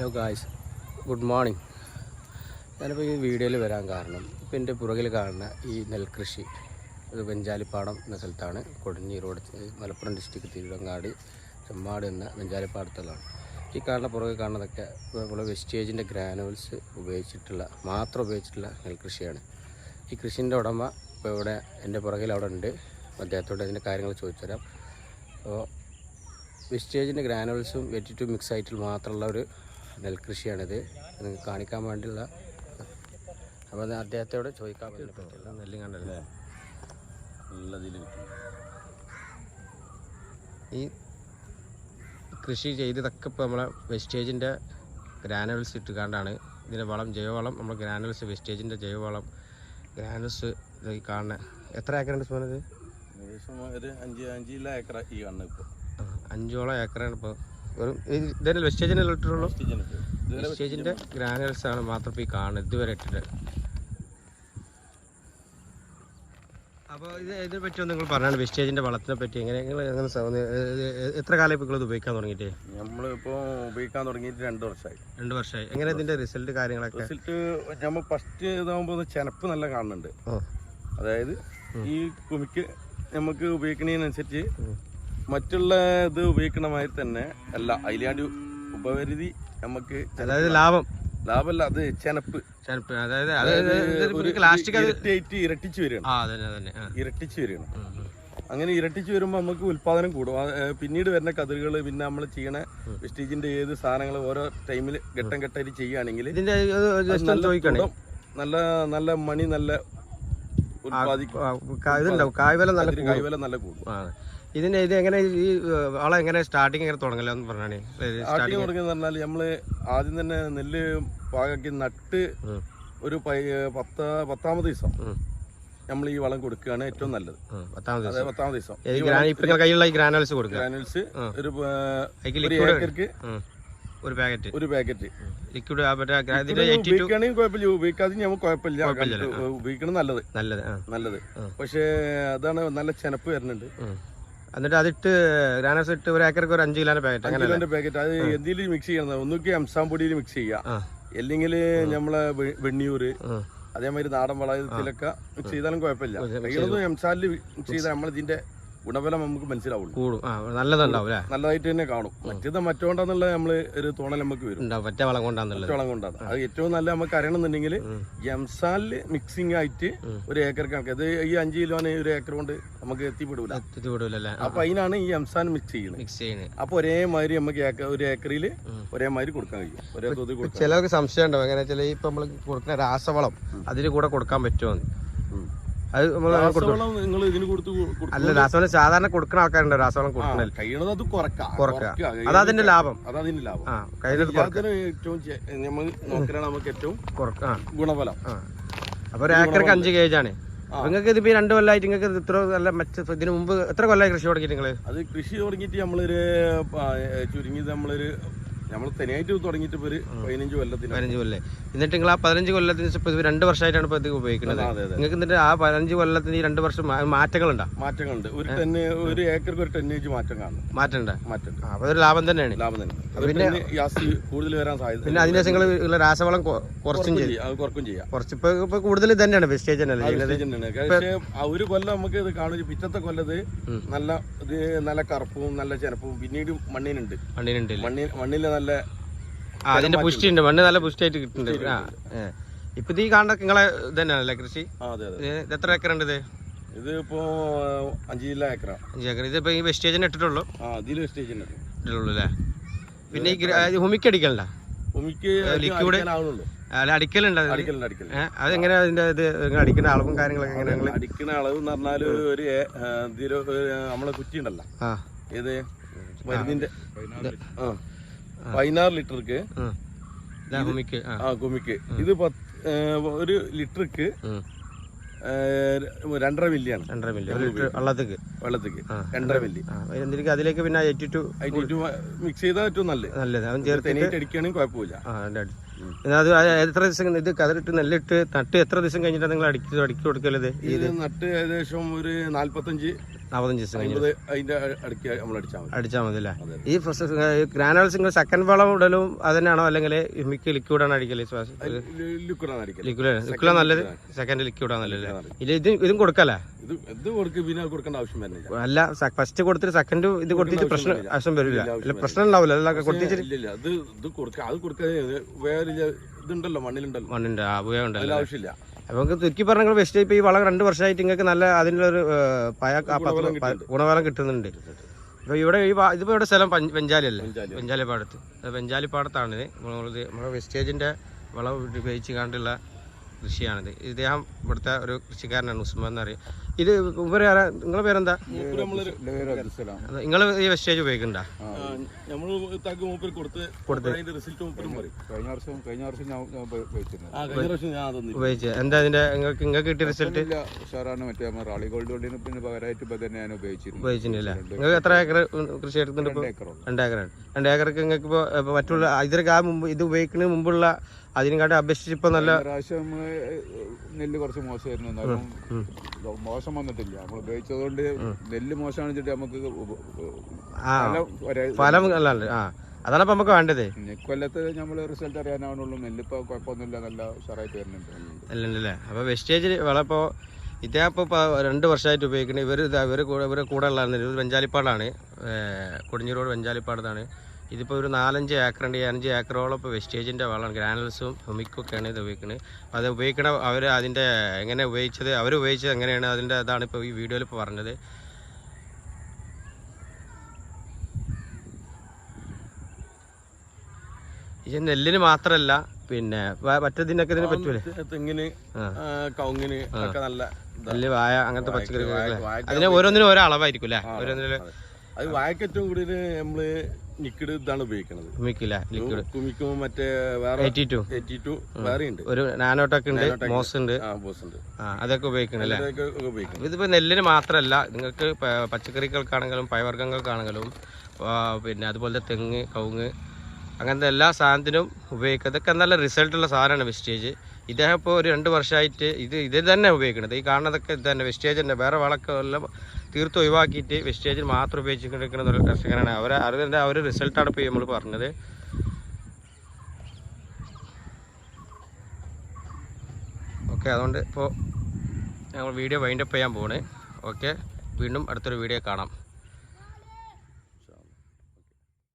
Hello guys good morning ഞാനിപ്പോൾ ഈ വീഡിയോയിൽ വരാൻ കാരണം ഇപ്പം എന്റെ പുറകിൽ കാണുന്ന ഈ നെൽകൃഷി ഇത് വെഞ്ചാലിപ്പാടം എന്ന സ്ഥലത്താണ്. കൊടിഞ്ഞി റോഡ് മലപ്പുറം ഡിസ്ട്രിക്ട് തിരുവങ്ങാട് ചെമ്മാട് എന്ന വെഞ്ചാലിപ്പാടത്തുള്ളതാണ്. ഈ കാണുന്ന പുറകെ കാണുന്നതൊക്കെ നമ്മൾ വെസ്റ്റേജിന്റെ ഗ്രാനുവൽസ് ഉപയോഗിച്ചിട്ടുള്ള മാത്രം ഉപയോഗിച്ചിട്ടുള്ള നെൽകൃഷിയാണ്. ഈ കൃഷിന്റെ ഉടമ ഇപ്പോൾ ഇവിടെ എന്റെ പുറകിൽ അവിടെ ഉണ്ട്. അദ്ദേഹത്തോട് അതിന്റെ കാര്യങ്ങൾ ചോദിച്ചു തരാം അപ്പോൾ വിസ്റ്റേജിന്റെ ഗ്രാനുവൽസും വെറ്റിറ്റും മിക്സ് ആയിട്ടുള്ള മാത്രമുള്ള ഒരു നെൽകൃഷിയാണിത്. നിങ്ങൾക്ക് കാണിക്കാൻ വേണ്ടിയുള്ള അപ്പോൾ അത് അദ്ദേഹത്തോട് ചോദിക്കാൻ പറ്റില്ല. നെല്ല് കണ്ടല്ലേ നല്ലതിൽ ഈ കൃഷി ചെയ്തതൊക്കെ ഇപ്പോൾ നമ്മളെ വെസ്റ്റേജിന്റെ ഗ്രാനുവൽസ് ഇട്ടുകൊണ്ടാണ്. ഇതിന്റെ വളം ജൈവവളം നമ്മൾ ഗ്രാനുവൽസ് വെസ്റ്റേജിന്റെ ജൈവവളം ഗ്രാനുവൽസ് കാണുന്ന. എത്ര ഏക്കറുണ്ട് സോനത്? ഏകദേശം ഒരു അഞ്ച് അഞ്ചില്ല ഏക്കർ ഈ കാണുന്നത് ഇപ്പോൾ അഞ്ചോളം ഏക്കറാണ് ഇപ്പോൾ വെറും വെസ്റ്റേജിന്റെ ഇട്ടിട്ടുള്ളൂ? ഇതുവരെ ഗ്രാനുവൽസ് ആണ് മാത്രം ഇപ്പോൾ ഈ കാണുന്നത്. ഇതുവരെ ഇട്ടിട്ട്. അപ്പോൾ ഇത് ഇതിനെ പറ്റി നിങ്ങൾ പറഞ്ഞാണ്. വെസ്റ്റേജിന്റെ വളത്തിനെ പറ്റി എങ്ങനെ നിങ്ങൾ എങ്ങനെ എത്ര കാലം ഇപ്പോൾ ഇത് ഉപയോഗിക്കാൻ തുടങ്ങിയിട്ട്? നമ്മളിപ്പോൾ ഉപയോഗിക്കാൻ തുടങ്ങിയിട്ട് രണ്ട് വർഷമായി. രണ്ട് വർഷമായി. എങ്ങനെ ഇതിന്റെ റിസൾട്ട് കാര്യങ്ങളൊക്കെ? റിസൾട്ട് നമ്മൾ ഫസ്റ്റ് ഇതാകുമ്പോൾ ചെനപ്പ് നല്ല കാണുന്നുണ്ട്. അതായത് ഈ കുമിക്ക് നമുക്ക് ഉപയോഗിക്കുന്നതിനനുസരിച്ച്. മറ്റുള്ള ഇത് ഉപയോഗിക്കണ മാതിരി തന്നെ അല്ല അതിലാണ്ട് ഉപപരിധി നമുക്ക് അതായത് ലാഭം. ലാഭമല്ല അത് ചെനപ്പ്. ചെനപ്പ് അതായത് ഇരട്ടിയായിട്ട് ഇരട്ടിച്ച് വരികയാണ്. ഇരട്ടിച്ച് വരികയാണ്. അങ്ങനെ ഇരട്ടിച്ച് വരുമ്പോൾ നമുക്ക് ഉൽപാദനം കൂടും. പിന്നീട് വരുന്ന കതിരുകൾ പിന്നെ നമ്മൾ ചെയ്യണ വെസ്റ്റീജിന്റെ ഏത് സാധനങ്ങൾ ഓരോ ടൈമിൽ ഘട്ടം ഘട്ടമായിട്ട് ചെയ്യുകയാണെങ്കിൽ നല്ല നല്ല മണി നല്ല ഉൽപാദിക്കും കായ്വലം നല്ല അതിന് നല്ല കൂടും. ആ ഇതിന്റെ ഇത് എങ്ങനെ ഈ ആളെ എങ്ങനെ സ്റ്റാർട്ടിങ് എങ്ങനെ തുടങ്ങല്ലോ എന്ന് പറഞ്ഞാണേ? സ്റ്റാർട്ടിങ് തുടങ്ങിയെന്ന് പറഞ്ഞാൽ നമ്മൾ ആദ്യം തന്നെ നെല്ല് പാകാക്കി നട്ട് ഒരു പത്ത് പത്താമത് ദിവസം നമ്മൾ ഈ വളം കൊടുക്കുകയാണ് ഏറ്റവും നല്ലത്. പത്താമത് ദിവസം. കയ്യിലുള്ള ഗ്രാനുവൽസ് കൊടുക്കുക. ഗ്രാനുവൽസ് ഒരു ഏക്കർക്ക് പാക്കറ്റ് ഒരു പാക്കറ്റ് ലിക്വിഡ് ഉപയോഗിക്കുകയാണെങ്കിൽ കുഴപ്പമില്ല. ഉപയോഗിക്കാതെ നമുക്ക് കുഴപ്പമില്ല. ഉപയോഗിക്കണം നല്ലത്. നല്ലത് നല്ലത്. പക്ഷേ അതാണ് നല്ല ചെനപ്പ് വരുന്നുണ്ട്. എന്നിട്ട് അതിട്ട് ഗ്രാനസ് ഇട്ട് ഒരു ഏക്കർക്ക് ഒരു അഞ്ച് കിലോന്റെ പാക്കറ്റ് അങ്ങനെ പാക്കറ്റ് അത് എന്തെങ്കിലും മിക്സ് ചെയ്യണം ഒന്നുകിൽ അംസാം പൊടിയിൽ മിക്സ് ചെയ്യുക. അല്ലെങ്കിൽ നമ്മളെ വെണ്ണിയൂര് അതേമാതിരി നാടൻ വളയത്തിലൊക്കെ മിക്സ് ചെയ്താലും കുഴപ്പമില്ല. എംസാലിൽ മിക്സ് ചെയ്താൽ നമ്മൾ ഇതിന്റെ ഗുണഫലം നമുക്ക് മനസ്സിലാവുള്ളൂ. കൂടും. ആ നല്ലതുണ്ടാവും അല്ലേ നല്ലതായിട്ട് തന്നെ കാണും. മറ്റേത് മറ്റോണ്ടെന്നുള്ള നമ്മൾ ഒരു തോണൽ നമുക്ക് വരും. ഉണ്ടാവും വളം കൊണ്ടാന്നുള്ളത്. വളം കൊണ്ടാണ്. അത് ഏറ്റവും നല്ല നമുക്ക് അറിയണമെന്നുണ്ടെങ്കിൽ ഉം. എംസാലിൽ മിക്സിംഗ് ആയിട്ട് ഒരു ഏക്കർ കണക്ക്. അത് ഈ അഞ്ച് കിലോന് ഒരു ഏക്കർ കൊണ്ട് നമുക്ക് എത്തിപ്പെടൂല. എത്തിച്ച് വിടൂലല്ലേ അപ്പൊ അതിനാണ് ഈ എംസാൻ മിക്സ് ചെയ്യുന്നത്. മിക്സ് ചെയ്യുന്നത്. അപ്പൊ ഒരേമാതിരി നമുക്ക് ഒരു ഏക്കറിൽ ഒരേമാതിരി കൊടുക്കാൻ കഴിയും. ഒരേ തോതിൽ കൊടുക്കാം ചിലർക്ക് സംശയം ഉണ്ടാവും എങ്ങനെ വെച്ചാൽ ഇപ്പൊ നമ്മൾ കൊടുക്കുന്ന രാസവളം അതിന് കൂടെ കൊടുക്കാൻ പറ്റുമോ. അത് രാസവളം നിങ്ങൾ ഇതിന് കൊടുത്ത് അല്ല രാസവളം സാധാരണ കൊടുക്കുന്ന ആൾക്കാരുണ്ട് രാസവളം കൊടുക്കണ കഴിയണത് അത് കുറക്കാം കുറക്കുക. അതാ അതിന്റെ ലാഭം. ലാഭം. ആ ഏറ്റവും ചെ- നമ്മൾ നോക്കലാണ് നമുക്ക് ഏറ്റവും ആ. ഗുണഫലം. ആ. അപ്പൊ ഒരു ഏക്കർക്ക് അഞ്ച് കേജ് ആണ്. നിങ്ങൾക്ക് ഇതിപ്പോ ഈ രണ്ട് കൊല്ലമായിട്ട് നിങ്ങൾക്ക് ഇത് ഇത്ര നല്ല മെച്ച ഇതിന് മുമ്പ് എത്ര കൊല്ലമായി കൃഷി തുടങ്ങിയിട്ട് നിങ്ങൾ? അത് കൃഷി തുടങ്ങിയിട്ട് നമ്മളൊരു ചുരുങ്ങിയത് നമ്മളൊരു നമ്മൾ തനിയായിട്ട് തുടങ്ങിയിട്ട് ഇപ്പൊ ഒരു പതിനഞ്ച് കൊല്ലത്തിന് പതിനഞ്ച് കൊല്ലേ? എന്നിട്ട് നിങ്ങൾ ആ പതിനഞ്ച് കൊല്ലത്തിന് രണ്ട് വർഷമായിട്ടാണ് ഇപ്പൊ ഇത് ഉപയോഗിക്കുന്നത്. നിങ്ങൾക്ക് എന്നിട്ട് ആ പതിനഞ്ച് കൊല്ലത്തിന് ഈ രണ്ട് വർഷം മാറ്റങ്ങളുണ്ടോ? മാറ്റങ്ങളുണ്ട്. ഒരു ടെന്ന് ഒരു ഏക്കർക്ക് ഒരു ടെന്നേജ് മാറ്റം കാണും മാറ്റണ്ട അതൊരു ലാഭം തന്നെയാണ്. ലാഭം തന്നെ പിന്നെ ഗ്യാസ് കൂടുതൽ വരാൻ സാധ്യത പിന്നെ അതിന് ശേഷം നിങ്ങൾ രാസവളം കുറച്ചും ചെയ്യും. കുറക്കും കുറച്ച് ഇപ്പൊ ഇപ്പൊ കൂടുതൽ തന്നെയാണ് വെസ്റ്റേജ് തന്നെ തന്നെയാണ്. പക്ഷേ ഒരു കൊല്ലം നമുക്ക് ഇത് കാണും. പിറ്റത്തെ കൊല്ലത് നല്ല ഇത് നല്ല കറുപ്പും നല്ല ചെനപ്പും പിന്നീട് മണ്ണിനുണ്ട്. മണ്ണിനുണ്ട് മണ്ണിൽ മണ്ണിൽ നല്ല അതിന്റെ പുഷ്ടി ഉണ്ട്. മണ്ണ് നല്ല പുഷ്ടിയായിട്ട് കിട്ടുന്നുണ്ട്. ആ. ഇപ്പൊ ഈ കാണുന്ന നിങ്ങളെ ഇതന്നെയാണല്ലേ തന്നെയാണല്ലേ കൃഷി? അതെ അതെ. ഇത് എത്ര ഏക്കർ ഉണ്ട് ഇത്? ഇത് ഇപ്പോ അഞ്ച് ജില്ല ഏക്കറ. അഞ്ച് ഏക്കർ ഇതിപ്പോ ഈ വെസ്റ്റേജിന് ഇട്ടിട്ടുള്ളൂ? ഇട്ടിട്ടുള്ളൂ അല്ലേ? പിന്നെ ഈ ഹുമിക്ക് അടിക്കണ്ട ഭൂമിക്ക് അല്ല അടിക്കലുണ്ട് ഏ അതെങ്ങനെ അതിന്റെ ഇത് അടിക്കുന്ന അളവും കാര്യങ്ങളൊക്കെ എങ്ങനെ നിങ്ങൾ അടിക്കുന്ന അളവ് എന്ന് പറഞ്ഞാൽ ഒരു നമ്മളെ കുറ്റി ഉണ്ടല്ലോ. ആ. ഏത്? മരുന്നിന്റെ. ആ. പതിനാറ് ലിറ്റർക്ക് ആ. കുമിക്ക് ഇത് ഒരു ലിറ്റർക്ക് രണ്ടര മില്ലിയാണ് രണ്ടര മില്ലി വെള്ളത്തേക്ക്. വെള്ളത്തേക്ക്. രണ്ടര മില്ലി എന്തിനു അതിലേക്ക് പിന്നെ മിക്സ് ചെയ്താൽ ഏറ്റവും നല്ലത്. നല്ലത്. അവൻ ചേർത്ത് അടിക്കുകയാണെങ്കിൽ കുഴപ്പമില്ല. അത് എത്ര ദിവസം ഇത് കതിരിട്ട് നെല്ലിട്ട് നട്ട് എത്ര ദിവസം കഴിഞ്ഞിട്ടാണ് നിങ്ങൾ അടിക്കി അടിക്കി കൊടുക്കലത് ഇത്? നട്ട് ഏകദേശം ഒരു നാല്പത്തഞ്ച് നാൽപ്പത്തഞ്ച് ദിവസം കഴിഞ്ഞ് അമ്പത് അതിന്റെ അടുക്ക് നമ്മൾ അടിച്ചാൽ മതി. അടിച്ചാൽ മതി അല്ലേ? അതെ. ഈ ഗ്രാനുവൽസ് നിങ്ങൾ സെക്കൻഡ് വളം ഇടലും അതന്നെയാണോ? അല്ലെങ്കിൽ മിക്ക ലിക്വിഡാണ് അടിക്കൽ? ലിക്വിഡാണ് അടിക്കൽ. ലിക്വിഡ് ലിക്വിഡാണ് നല്ലത്. സെക്കൻഡ് ലിക്വിഡാണ് നല്ലത് ഇല്ല. ഇത് ഇത് കൊടുക്കല്ലേ? ഇത് ഇത് കൊടുക്ക് പിന്നെ അത് കൊടുക്കേണ്ട ആവശ്യം വരുന്നില്ല. അല്ല ഫസ്റ്റ് കൊടുത്തിട്ട് സെക്കൻഡ് ഇത് കൊടുത്തിട്ട് പ്രശ്നം ആവശ്യം വരില്ല. പ്രശ്നം ഉണ്ടാവില്ല. കൊടുത്തിട്ട് ഇത് കൊടുക്കുക അത് കൊടുക്കാതെ വേറെ ഇല്ല, ഇതുണ്ടല്ലോ മണ്ണിലുണ്ടല്ലോ. മണ്ണിന്റെ ഉപയോഗം അതിൽ ഉണ്ടല്ലോ. ആവശ്യമില്ല. അപ്പൊ നമുക്ക് ചുരുക്കി പറഞ്ഞാൽ വെസ്റ്റ് ഇപ്പൊ ഈ വളം രണ്ട് വർഷമായിട്ട് നിങ്ങൾക്ക് നല്ല അതിനുള്ള ഒരു പയ ഗുണഫലം കിട്ടുന്നുണ്ട്. ഇപ്പൊ ഇവിടെ ഈ ഇതിപ്പോ ഇവിടെ സ്ഥലം വെഞ്ചാലിയല്ലേ? വെഞ്ചാലിപ്പാടത്ത് അല്ലേ വെഞ്ചാലി. വെഞ്ചാലി പാടത്ത് അത് പാടത്താണ് ഇത് നമ്മളിത് നമ്മുടെ വെസ്റ്റേജിന്റെ വളം ഉപയോഗിച്ച് കണ്ടുള്ള കൃഷിയാണിത്. ഇദ്ദേഹം ഇവിടുത്തെ ഒരു കൃഷിക്കാരനാണ് ഉസ്മാൻ എന്ന് പറയും. ഇത് ഇവർ ആരാ? നിങ്ങളെ പേരെന്താ? നിങ്ങൾ ഈ വെസ്റ്റേജ് ഉപയോഗിക്കണ്ട നമ്മൾ തക്ക് മൂപ്പര് കൊടുത്ത് അതിന്റെ റിസൾട്ട് മൂപ്പരും പറയും. കഴിഞ്ഞ വർഷം കഴിഞ്ഞ വർഷം ഞാൻ ഉപയോഗിച്ച്. എന്താ അതിന്റെ നിങ്ങൾക്ക് നിങ്ങൾക്ക് കിട്ടിയ റിസൾട്ട് ഉഷാറാണ്. മറ്റേ നമ്മൾ റാളി ഗോൾഡ് ഗോൾഡിന് പിന്നെ പകരമായിട്ട് ഇപ്പൊ തന്നെ ഞാൻ ഉപയോഗിച്ചിരുന്നു. ഉപയോഗിച്ചിട്ടില്ല നിങ്ങൾക്ക് എത്ര ഏക്കർ. കൃഷി എടുക്കുന്നുണ്ട് ഇപ്പോൾ ഏക്കറുള്ളൂ. രണ്ട് ഏക്കറാണ്. ഏക്കർക്ക് നിങ്ങൾക്ക് ഇപ്പോൾ മറ്റുള്ള ഇതിനൊക്കെ ആ മുമ്പ് ഇത് ഉപയോഗിക്കുന്നതിന് മുമ്പുള്ള അതിനെക്കാട്ടും അപേക്ഷിച്ച് ഇപ്പോൾ നല്ല പ്രാവശ്യം നെല്ല് കുറച്ച് മോശമായിരുന്നു. എന്നാലും മോശം വന്നിട്ടില്ല. നമ്മൾ ഉപയോഗിച്ചതുകൊണ്ട് നെല്ല് മോശമാണ് വെച്ചിട്ട് നമുക്ക് ഫലം അല്ല ആ അതാണ് ഇപ്പൊ നമുക്ക് വേണ്ടത്. കൊല്ലത്ത് നമ്മൾ റിസൾട്ട് അറിയാനാവുന്നുള്ളൂ. നെല്ല് ഇപ്പൊ കുഴപ്പമൊന്നുമില്ല. നല്ല ഉഷാറായിട്ട് വരുന്നുണ്ട്. അല്ലല്ലേ അപ്പൊ വെസ്റ്റേജ് വിളപ്പോ ഇതേ ഇദ്ദേഹം ഇപ്പോൾ രണ്ട് വർഷമായിട്ട് ഉപയോഗിക്കുന്നത് ഇവർ ഇവർ കൂടെ ഇവരെ കൂടെ ഉള്ളതാണ്. ഇത് വെഞ്ചാലിപ്പാടാണ്. റോഡ് വെഞ്ചാലിപ്പാടത്താണ് ഇതിപ്പോൾ ഒരു നാലഞ്ച് ഏക്കറുണ്ട് ഈ അഞ്ച് ഏക്കറോളം ഇപ്പോൾ വെസ്റ്റേജിന്റെ വളമാണ് ഗ്രാനുൽസും ഹുമിക്കും ഒക്കെയാണ് ഇത് ഉപയോഗിക്കുന്നത് അത് ഉപയോഗിക്കണ അവർ അതിന്റെ എങ്ങനെ ഉപയോഗിച്ചത് അവർ ഉപയോഗിച്ചത് എങ്ങനെയാണ് അതിന്റെ അതാണ് ഇപ്പോൾ ഈ വീഡിയോയിൽ ഇപ്പോൾ പറഞ്ഞത്. ഇത് നെല്ലിന് മാത്രമല്ല പിന്നെ മറ്റേതിനൊക്കെ ഇതിന് പറ്റൂലേ? തെങ്ങിന് കവുങ്ങിന് ഒക്കെ നല്ല നെല്ല് വായ അങ്ങനത്തെ പച്ചക്കറി അതിന് ഓരോന്നിനും ഓരോ അളവായിരിക്കും അല്ലേ? ഓരോന്നിനും അത് വാഴക്ക് ഏറ്റവും കൂടുതൽ നമ്മൾ നിക്കിട് ഇതാണ് ഉപയോഗിക്കുന്നത് ലിക്വിഡ് കുമിക്കും മറ്റേ വേറെ എയ്റ്റി ടു എയ്റ്റി ടു വേറെ ഉണ്ട് ഒരു നാനോട്ടൊക്കെ ഉണ്ട് മോസ് ഉണ്ട്. ആ ബോസ് ഉണ്ട്. ആ അതൊക്കെ ഉപയോഗിക്കണം അല്ലേ അതൊക്കെ ഉപയോഗിക്കുന്നത് ഇതിപ്പോൾ നെല്ലിന് മാത്രമല്ല നിങ്ങൾക്ക് പ- പച്ചക്കറികൾക്കാണെങ്കിലും പയവർഗങ്ങൾക്കാണെങ്കിലും ആ, പിന്നെ അതുപോലെ തെങ്ങ് കവുങ്ങ് അങ്ങനത്തെ എല്ലാ സാധനത്തിനും ഉപയോഗിക്കുക. ഇതൊക്കെ നല്ല റിസൾട്ടുള്ള സാധനമാണ് വെസ്റ്റേജ് ഇദ്ദേഹം ഇപ്പോൾ ഒരു രണ്ട് വർഷമായിട്ട് ഇത് ഇത് തന്നെ ഉപയോഗിക്കുന്നത് ഈ കാണുന്നതൊക്കെ ഇത് തന്നെ വെസ്റ്റേജ് തന്നെ. വേറെ വളമൊക്കെ എല്ലാം തീർത്തും ഒഴിവാക്കിയിട്ട് വെസ്റ്റേജിൽ മാത്രം ഉപയോഗിച്ചുകൊണ്ടിരിക്കുന്ന ഒരു കർഷകനാണ്. അവരെ അറിവിന്റെ ആ ഒരു റിസൾട്ടാണ് ഇപ്പോൾ നമ്മൾ പറഞ്ഞത്. ഓക്കെ അതുകൊണ്ട് ഇപ്പോൾ ഞങ്ങൾ വീഡിയോ വൈൻഡപ്പ് ചെയ്യാൻ പോവാണ്. ഓക്കെ വീണ്ടും അടുത്തൊരു വീഡിയോ കാണാം.